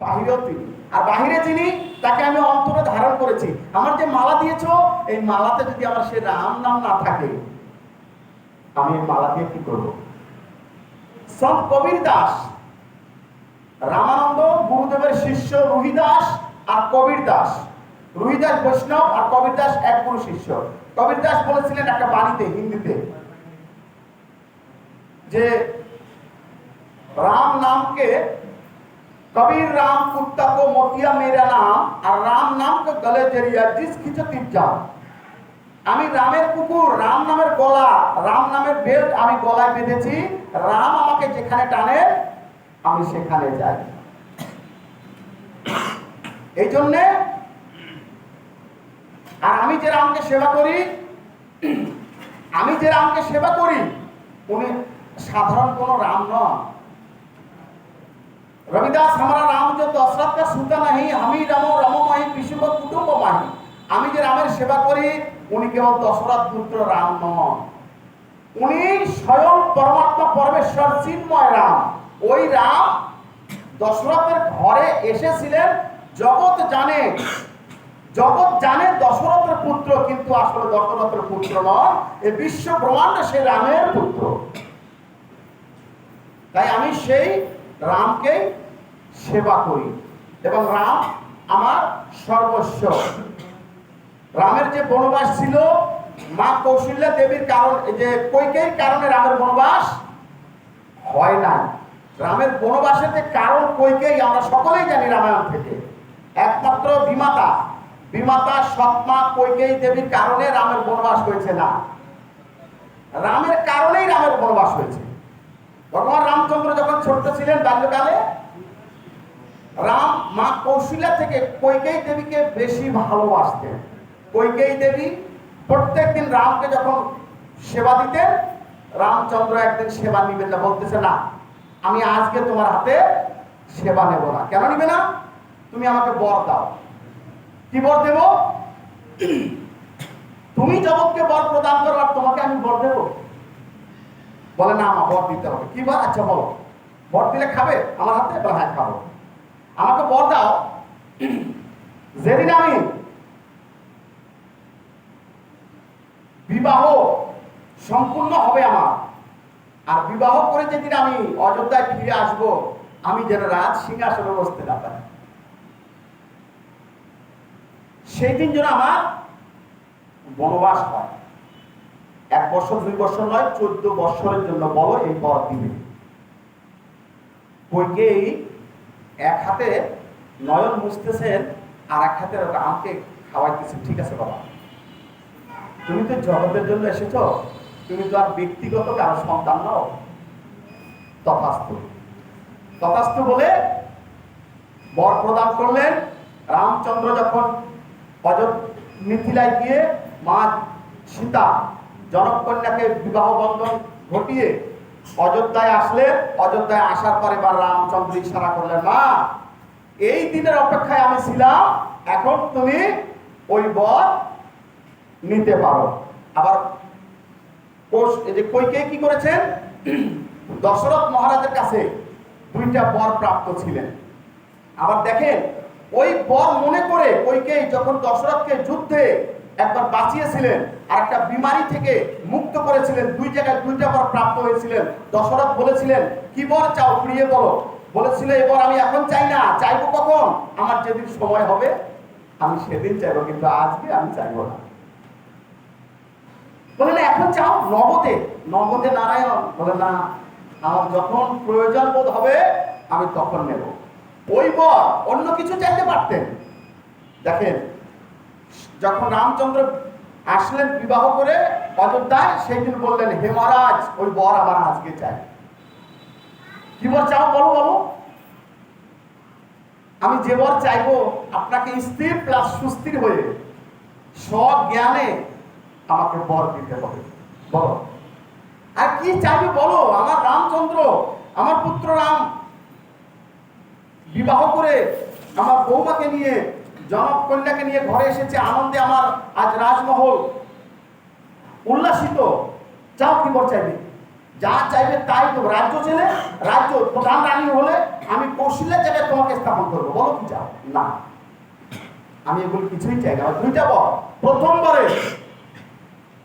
বাহিরেও তিনি। আর বাহিরে যিনি তাকে আমি অন্তরে ধারণ করেছি। আমার যে মালা দিয়েছ, এই মালাতে যদি আমার সে রাম নাম না থাকে, আমি এই মালা দিয়ে কি করব? কবির দাস, রামানন্দ, গুরুদেবের শিষ্য আর কবির দাস। বৈষ্ণব আর কবির দাস এক গুরু শিষ্য। কবির দাস বলেছিলেন একটা বাণীতে, হিন্দিতে, যে রাম নামকে कबीर राम कुत्ता को मोतिया मेरा नाम और राम नाम को गले जरिया जिस खिंचो তিপ যাও আমি রামের কুকুর রাম নামের গলা রাম নামের বেল্ট আমি গলায় বেঁধেছি রাম আমাকে যেখানে টানে আমি সেখানে যাই এই জন্যে আর আমি যে রামকে সেবা করি আমি যে রামকে সেবা করি উনি সাধারণ কোন রাম নয় रविदास हमारा राम जो दशरथ का सूता नहीं हम ही रामो रामो माही विष्णु का कुटुम्ब माही আমি যে রামের সেবা করি উনি কেবল দশরথ পুত্র রাম নন উনি স্বয়ং পরমাত্মা পরমেশ্বর চিন্ময় রাম ওই রাম দশরথের ঘরে এসেছিলেন জগৎ জানে জগৎ জানে দশরথের পুত্র কিন্তু আসলে দশরথের পুত্র নন এই বিশ্ব ব্রহ্মাণ্ড সে রামের পুত্র তাই আমি সেই রামকে সেবা করি। এবং রাম আমার সর্বস্ব। রামের যে বনবাস ছিল, মা কৌশল্যা দেবীর কারণ, যে কৈকেয়ীর কারণে রামের বনবাস হয় না রামের বনবাসের যে কারণ কৈকেয়ী, আমরা সকলেই জানি রামায়ণ থেকে। একমাত্র বিমাতা। বিমাতা, সৎমা, কৈকেয়ী দেবীর কারণে রামের বনবাস হয়েছে না। রামের কারণেই রামের বনবাস হয়েছে। ভগবান রামচন্দ্র যখন ছোট্ট ছিলেন বাল্যকালে, রাম মা কৌশল্যা থেকে কৈকেয়ী দেবীকে বেশি ভালোবাসতেন। কৈকেয়ী দেবী প্রত্যেকদিন রামকে যখন সেবা দিতেন, রামচন্দ্র একদিন সেবা নিবেন না, বলতেছে, না, আমি আজকে তোমার হাতে সেবা নেব না। কেন নিবে না? তুমি আমাকে বর দাও। কি বর দেব? তুমি জগৎকে বর প্রদান করো আর তোমাকে আমি বর দেবো? বলে, না আমার বর দিতে হবে। কি বল আচ্ছা বলো। বর দিলে খাবে? আমার হাতে? বলে হ্যাঁ খাব। আমাকে বর দাও। যেদিন আমি। বিবাহ সম্পূর্ণ হবে আমার। আর বিবাহ করে যেদিন আমি অযোধ্যায় ফিরে আসব, আমি যেন রাজ সিংহাসনে বসতে না পারি। সেই দিন যেন আমার বনবাস হয়। এক বছর, দুই বছর নয়, চোদ্দ বছরের জন্য বলো এই পর দিবে। কইকেই এক হাতে নয়ন মুছতেছেন আর এক হাতে আমকে খাওয়াইতেছেন, ঠিক আছে বাবা? তুমি তো জগতের জন্য এসেছ, তুমি তো আর ব্যক্তিগত কারও সন্তান নও। তথাস্তু। তথাস্তু বলে বর প্রদান করলেন, রামচন্দ্র যখন অযোধ্য মিথিলায় গিয়ে মা সীতা জনকন্যাকে বিবাহ বন্ধন ঘটিয়ে অযোধ্যায় আসলেন অযোধ্যায় আসার পরে বা রামচন্দ্র ইশারা করলেন, মা, এই দিনের অপেক্ষায় আমি ছিলাম, এখন তুমি ওই বর নিতে পারো। আবার যে কৈকে কি করেছেন? দশরথ মহারাজের কাছে দুইটা বর প্রাপ্ত ছিলেন। আবার দেখেন, ওই বর মনে করে কৈকেয়ী যখন দশরথকে যুদ্ধে একবার বাঁচিয়েছিলেন আর একটা বিমারি থেকে মুক্ত করেছিলেন, দুই জায়গায় দুইটা বর প্রাপ্ত হয়েছিলেন। দশরথ বলেছিলেন, কি বর চাও প্রিয় বলো। বলেছিল, এবার আমি এখন চাই না, চাইব কখন? আমার যেদিন সময় হবে, আমি সেদিন চাইব, কিন্তু আজকে আমি চাইব না। বলে না এখন চাও নগদে নগদে নারায়ণ বলে না, আমার যখন প্রয়োজন বোধ হবে, আমি তখন নেব। ওই বর অন্য কিছু চাইতে পারতেন। দেখেন যখন রামচন্দ্র আসলেন বিবাহ করে অযোধ্যায় সেই দিন বললেন, হে মহারাজ, ওই বর আমার আজকে চাই। কি বর চাও বলো বলো। আমি যে বর চাইব, আপনাকে স্থির প্লাস সুস্থির হয়ে সব জ্ঞানে আমাকে বর দিতে হবে। বলো। আর কি চাইবে বলো? আমার রামচন্দ্র, আমার পুত্র রাম বিবাহ করে আমার বৌমাকে নিয়ে জনক কন্যাকে নিয়ে ঘরে এসেছে, আনন্দে আমার আজ রাজমহল। উল্লাসিত, যাও কি বর চাইবে? যা চাইবে তাই তো, রাজ্য ছেলে রাজ্য প্রধান রানী হলে আমি কৌশলের জায়গায় তোমাকে স্থাপন করব। বলো কি চাও? না। আমি এগুলো কিছুই চাই না। দুইটা বল প্রথমবারে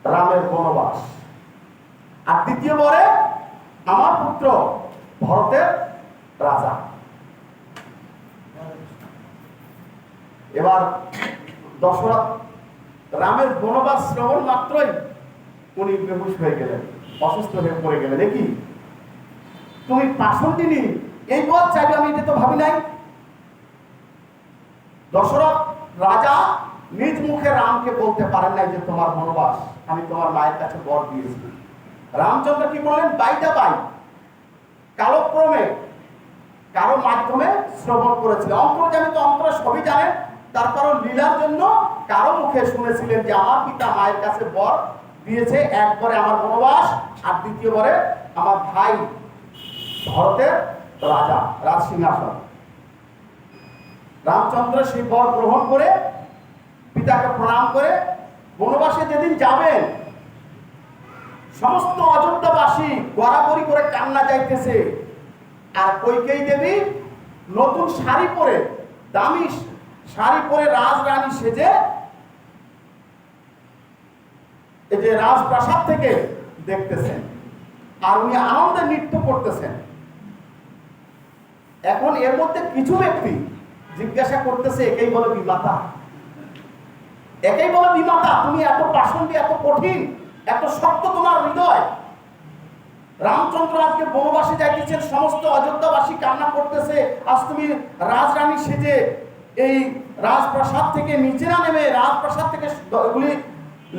রামের বনবাস। আর দ্বিতীয় বরে আমার পুত্র ভরতের রাজা। এবার দশরথ রামের বনবাস শ্রবণ মাত্রই উনি বেহুশ হয়ে গেলেন, অসুস্থ হয়ে পড়ে গেলেন। নাকি তুমি পাশন এই পথ চাইবে আমি, এটা তো ভাবি নাই। দশরথ রাজা নিজ মুখে রামকে বলতে পারেন নাই যে তোমার বনবাস, আমি তোমার মায়ের কাছে বর দিয়েছি। রামচন্দ্র কি বললেন? বাইটা বাই। কালক্রমে, কারও মাধ্যমে শ্রবণ করেছিল। করেছিলেন অন্তর্জামী তো অন্তর সবই জানেন তারপর লীলার জন্য কারও মুখে শুনেছিলেন যে আমার পিতা মায়ের কাছে বর দিয়েছে, একবারে আমার বনবাস আর দ্বিতীয়বারে আমার ভাই ভারতের রাজা রাজ সিংহাসন রামচন্দ্র সেই বর গ্রহণ করে পিতাকে প্রণাম করে বনবাসে যেদিন যাবেন, সমস্ত অযোধ্যাবাসী গড়াগড়ি করে কান্না যাইতেছে। আর কৈকেয়ী দেবী নতুন শাড়ি পরে দামি শাড়ি পরে রাজরানী সেজে এই যে রাজপ্রাসাদ থেকে দেখতেছেন, আর উনি আনন্দে নৃত্য করতেছেন। এখন এর মধ্যে কিছু ব্যক্তি জিজ্ঞাসা করতেছে, একেই বলে বিমাতা? একেই বলে বিমাতা, তুমি এত পাষণ্ডী এত কঠিন, এত শক্ত তোমার হৃদয়। রামচন্দ্র আজকে বনবাসে যাইতেছেন, সমস্ত অযোধ্যাবাসী কান্না করতেছে, আজ তুমি রাজরানী সেজে এই রাজপ্রাসাদ থেকে নিচে না নেমে রাজপ্রাসাদ থেকে এগুলি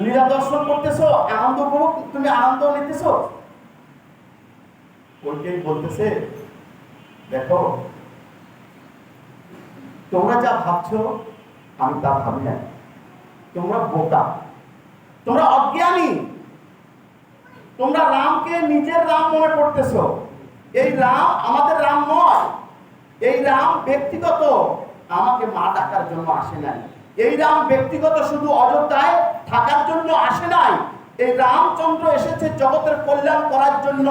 লীলা দর্শন করতেছো, আনন্দ উপভোগ তুমি আনন্দ নিতেছ? বলতেছে? দেখো, তোমরা যা ভাবছ, আমি তা ভাবি না তোমরা বোকা। তোমরা অজ্ঞানী। তোমরা রামকে নিজের রাম মনে করতেছ। এই রাম আমাদের রাম নয়। এই রাম ব্যক্তিগত। আমাকে মা ডাকার জন্য আসে নাই। এই রাম ব্যক্তিগত শুধু অযোধ্যায় থাকার জন্য আসে নাই। এই রামচন্দ্র এসেছে জগতের কল্যাণ করার জন্য,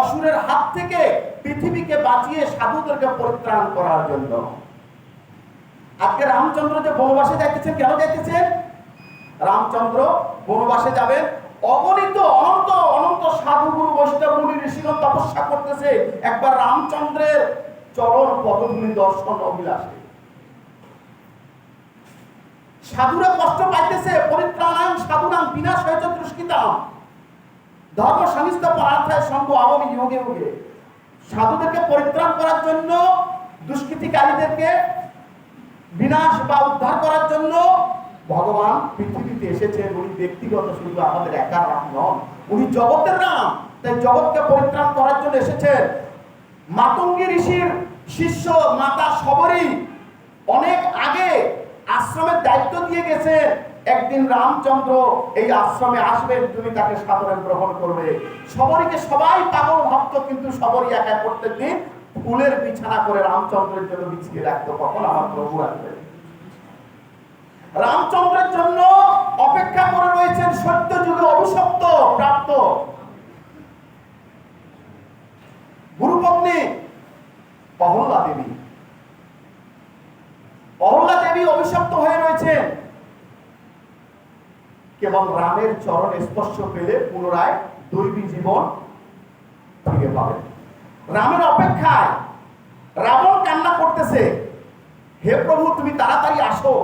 অসুরের হাত থেকে পৃথিবীকে বাঁচিয়ে সাধুদেরকে পরিত্রাণ করার জন্য। আজকে রামচন্দ্র যে বনবাসে যাইতেছেন কেন যাইতেছেন রামচন্দ্র বনবাসে যাবেন অগণিত অনন্ত অনন্ত সাধু গুরু বৈষ্ণব মুনি ঋষিগণ তপস্যা করতেছে। একবার রামচন্দ্রের চরণ পদধূলি দর্শন অভিলাষে। সাধুরা কষ্ট পাইতেছে পরিত্রাণায়ন সাধুনাম বিনাশ হয়েছে দুষ্কৃতাম ধর্ম সনিষ্ঠ পরার্থায় সঙ্গ আবমি যোগে যোগে। সাধুদেরকে পরিত্রাণ করার জন্য, দুষ্কৃতিকারীদেরকে বিনাশ বা উদ্ধার করার জন্য ভগবান পৃথিবীতে এসেছেন উনি ব্যক্তিগত শুধু আমাদের একা রাম নন, উনি জগতের রাম। তাই জগৎকে পরিত্রাণ করার জন্য এসেছেন মাতঙ্গী ঋষির শিষ্য, মাতা সবরই অনেক আগে আশ্রমের দায়িত্ব দিয়ে গেছে। একদিন রামচন্দ্র এই আশ্রমে আসবেন তুমি তাকে সাদরে গ্রহণ করবে। সবরীকে সবাই পাগল ভক্ত, কিন্তু সবরই একা প্রত্যেক দিন ফুলের বিছানা করে রামচন্দ্রের জন্য বিছিয়ে রাখতো। কখন আমার প্রভু আসবে? রামচন্দ্রের জন্য অপেক্ষা করে রয়েছেন সত্য যুগে অভিশপ্ত প্রাপ্ত গুরুপত্নী অহল্লা দেবী অহল্লা দেবী অভিশপ্ত হয়ে রয়েছেন কেবল রামের চরণ স্পর্শ পেলে পুনরায় দৈবী জীবন ফিরে পাবেন রামের অপেক্ষায় রাবণ কান্না করতেছে, হে প্রভু, তুমি তাড়াতাড়ি আসো,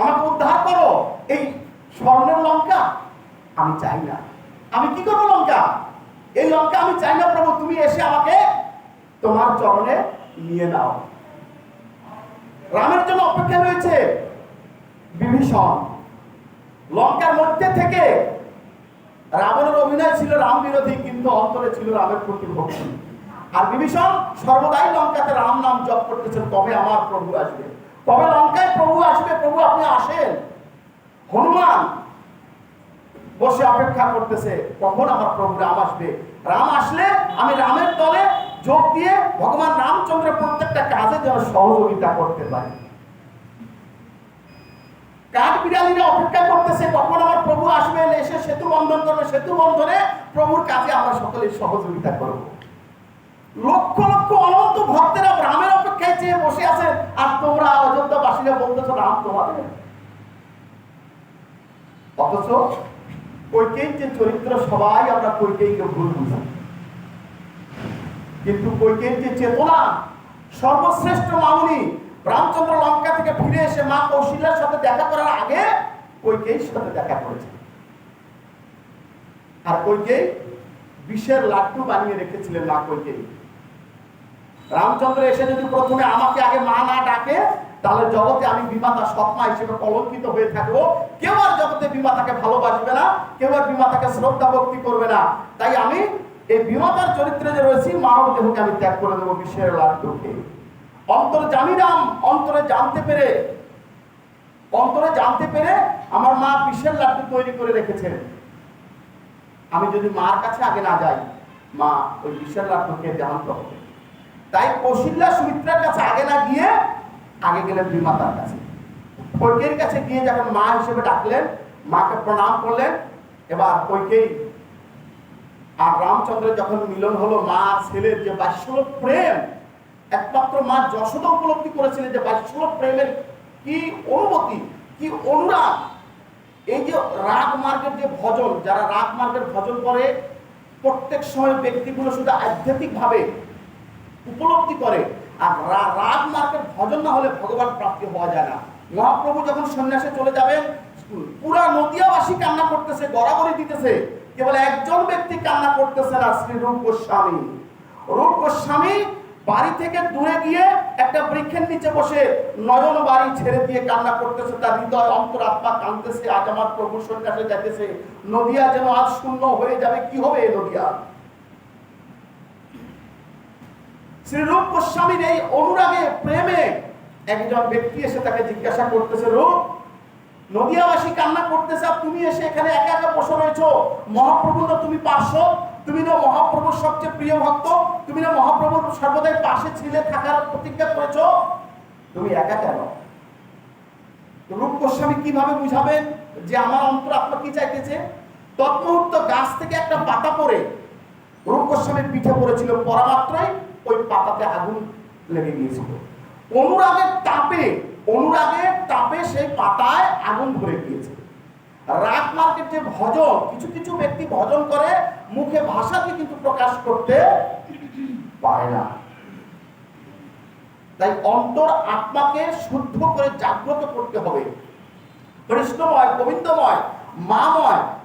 আমাকে উদ্ধার করো, এই স্বর্ণের লঙ্কা আমি চাই না। আমি কি করব লঙ্কা? এই লঙ্কা আমি চাই না প্রভু, তুমি এসে আমাকে তোমার চরণে নিয়ে নাও। রামের জন্য অপেক্ষা রয়েছে বিভীষণ। লঙ্কার মধ্যে থেকে রাবণের অভিনয় ছিল রাম বিরোধী, কিন্তু অন্তরে ছিল রামের প্রতি ভক্তি। আর বিভীষণ, সর্বদাই লঙ্কাতে রাম নাম জপ করতেছেন কবে আমার প্রভু আসবে। কবে লঙ্কায় প্রভু আসবে, প্রভু আপনি আসেন। হনুমান বসে অপেক্ষা করতেছে, কখন আমার প্রভু রাম আসবে? রাম আসলে আমি রামের দলে যোগ দিয়ে ভগবান রামচন্দ্রের প্রত্যেকটা কাজে যেন সহযোগিতা করতে পারি। কাঠ বিড়ালিরা অপেক্ষা করতেছে কখন আমার প্রভু আসবেন এসে সেতু বন্ধন করবে। সেতু বন্ধনে প্রভুর কাজে আমরা সকলে সহযোগিতা করব। লক্ষ লক্ষ অনন্ত ভক্তেরা রামের অপেক্ষায় চেয়ে বসে আছেন। আর তোমরা অযোধ্যাবাসীরা বলতেছো, রাম তোমাদের। অথচ কৈকেই যে চরিত্র, সবাই আমরা কৈকেইকে ভুল বুঝি কিন্তু কৈকেই যে চেতনা, সর্বশ্রেষ্ঠ মামুনি রামচন্দ্র লঙ্কা থেকে ফিরে এসে মা কৌশল্যার সাথে দেখা করার আগে কৈকেয়ীর সাথে দেখা করেছে। আর কৈকেয়ী বিষের লাড্ডু বানিয়ে রেখেছিলেন মা কৈকেয়ী রামচন্দ্র এসে যদি প্রথমে আমাকে আগে মা না ডাকে, তাহলে জগতে আমি বিমাতা সৎমা হিসেবে কলঙ্কিত হয়ে থাকব। কেউ আর জগতে বিমাতাকে ভালোবাসবে না, কেউ আর বিমাতাকে শ্রদ্ধা ভক্তি করবে না। তাই আমি এই বিমাতার চরিত্রে যে রয়েছি মানব দেহকে আমি ত্যাগ করে দেবো বিশ্বের লাড্ডুকে। অন্তরে জানি নাম অন্তরে জানতে পেরে, অন্তরে জানতে পেরে আমার মা বিশ্বের লাড্ডু তৈরি করে রেখেছেন। আমি যদি মার কাছে আগে না যাই, মা ওই বিশ্বের লাড্ডুকে জানতে হবে। তাই কৌশল্যা সুমিত্রার কাছে আগে না গিয়ে আগে গেলেন বিমাতার কাছে। কৈকের কাছে গিয়ে যখন মা হিসেবে ডাকলেন, মাকে প্রণাম করলেন, এবার কৈকেই আর রামচন্দ্রের যখন মিলন হলো, মা আর ছেলের যে বাৎসল্য প্রেম একমাত্র মা যশোদা উপলব্ধি করেছিলেন যে বাৎসল্য প্রেমের কি অনুমতি কি অনুরাগ? এই যে রাগ মার্গের যে ভজন, যারা রাগ মার্গের ভজন করে, প্রত্যেক সময় ব্যক্তিগুলো শুধু আধ্যাত্মিক ভাবে উপলব্ধি করে, আর রাগ মার্গের ভজন না হলে ভগবান প্রাপ্তি হওয়া যায় না। মহাপ্রভু যখন সন্ন্যাসে চলে যাবেন পুরা নদিয়াবাসী কান্না করতেছে, গড়াগড়ি দিতেছে। কেবল একজন ব্যক্তি কান্না করতেছে না, শ্রী রূপ গোস্বামী রূপ গোস্বামী বাড়ি থেকে দূরে গিয়ে একটা বৃক্ষের নিচে বসে নয়ন বাড়ি ছেড়ে দিয়ে কান্না করতেছে, তার হৃদয় অন্তরাত্মা কাঁদতেছে, আজ আমার প্রভু সন্ন্যাসে যাইতেছে। নদিয়া যেন আজ শূন্য হয়ে যাবে, কি হবে এই নদিয়া? শ্রীরূপ গোস্বামীর এই অনুরাগে, প্রেমে একজন ব্যক্তি এসে তাকে জিজ্ঞাসা করতেছে, রূপ, নদিয়াবাসী কান্না করতেছে তুমি এসে এখানে একা একা বসে রয়েছো? মহাপ্রভু তো তুমি পার্শ্ব তুমি না মহাপ্রভুর সবচেয়ে প্রিয় ভক্ত, তুমি না মহাপ্রভুর সর্বদাই পাশে ছিলে থাকার প্রতিজ্ঞা করেছ? তুমি একা কেন? রূপ গোস্বামী কীভাবে বুঝাবেন যে আমার অন্তর আপনার কি চাইতেছে? তৎমুহূর্ত গাছ থেকে একটা পাতা পড়ে, রূপ গোস্বামীর পিঠে পড়েছিল পড়া মাত্রই ওই পাতাতে আগুন লেগে গিয়েছিল। অনুরাগের তাপে অনুরাগের তাপে সেই পাতায় আগুন ধরে গিয়েছে। ভজন, কিছু কিছু ব্যক্তি ভজন করে, মুখে ভাষাকে কিন্তু প্রকাশ করতে পারে না। তাই অন্তর আত্মাকে শুদ্ধ করে জাগ্রত করতে হবে। কৃষ্ণময়, গোবিন্দময়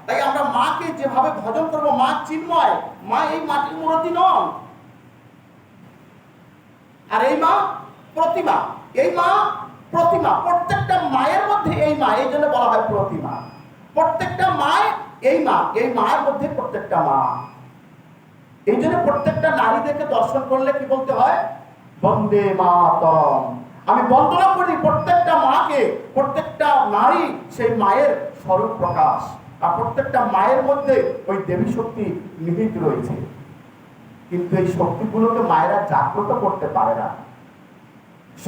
তাই আমরা মাকে যেভাবে ভজন করব, মা চিন্ময়, মা এই মাটির মূর্তি নন। আর এই মা প্রতিমা, এই মা প্রতিমা, প্রত্যেকটা মায়ের মধ্যে এই মা, এই জন্য বলা হয় প্রতিমা। প্রত্যেকটা মায় এই মা, এই মায়ের মধ্যে প্রত্যেকটা মা। এই জন্য প্রত্যেকটা নারীদেরকে দর্শন করলে কি বলতে হয়? বন্দে মাতরম। আমি বন্দনা করি প্রত্যেকটা মাকে, প্রত্যেকটা নারী সেই মায়ের স্বরূপ প্রকাশ। আর প্রত্যেকটা মায়ের মধ্যে ওই দেবী শক্তি নিহিত রয়েছে। কিন্তু এই শক্তিগুলোকে মায়েরা জাগ্রত করতে পারে না।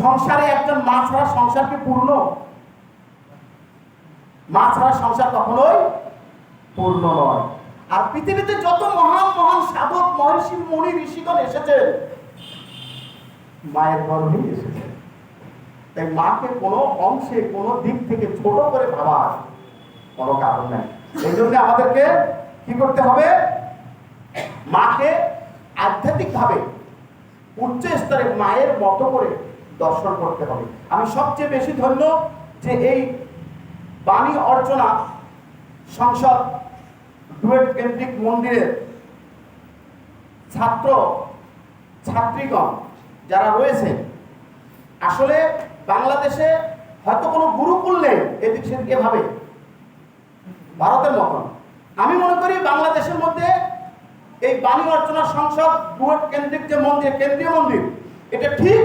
সংসারে একজন মা ছাড়া সংসার কি পূর্ণ? মা ছাড়া সংসার কখনোই পূর্ণ নয়। আর পৃথিবীতে যত মহান মহান সাধক, মহর্ষি, মুনি, ঋষিগণ এসেছেন মায়ের গর্ভেই এসেছেন তাই মাকে কোনো অংশে, কোনো দিক থেকে ছোট করে ভাবার কোনো কারণ নাই। এই জন্য আমাদেরকে কি করতে হবে? মাকে আধ্যাত্মিক ভাবে উচ্চ স্তরে মায়ের মতো করে দর্শন করতে হবে। আমি সবচেয়ে বেশি ধন্য যে এই বাণী অর্চনা সংসদ ডুয়েট কেন্দ্রিক মন্দিরের ছাত্র ছাত্রীগণ যারা রয়েছে, আসলে বাংলাদেশে হয়তো কোনো গুরুকুল নেই এদিক সেদিকে ভাবে। ভারতের মতন। আমি মনে করি বাংলাদেশের মধ্যে এই বাণী অর্চনা সংসদ ডুয়েট কেন্দ্রিক যে মন্দির, কেন্দ্রীয় মন্দির, এটা ঠিক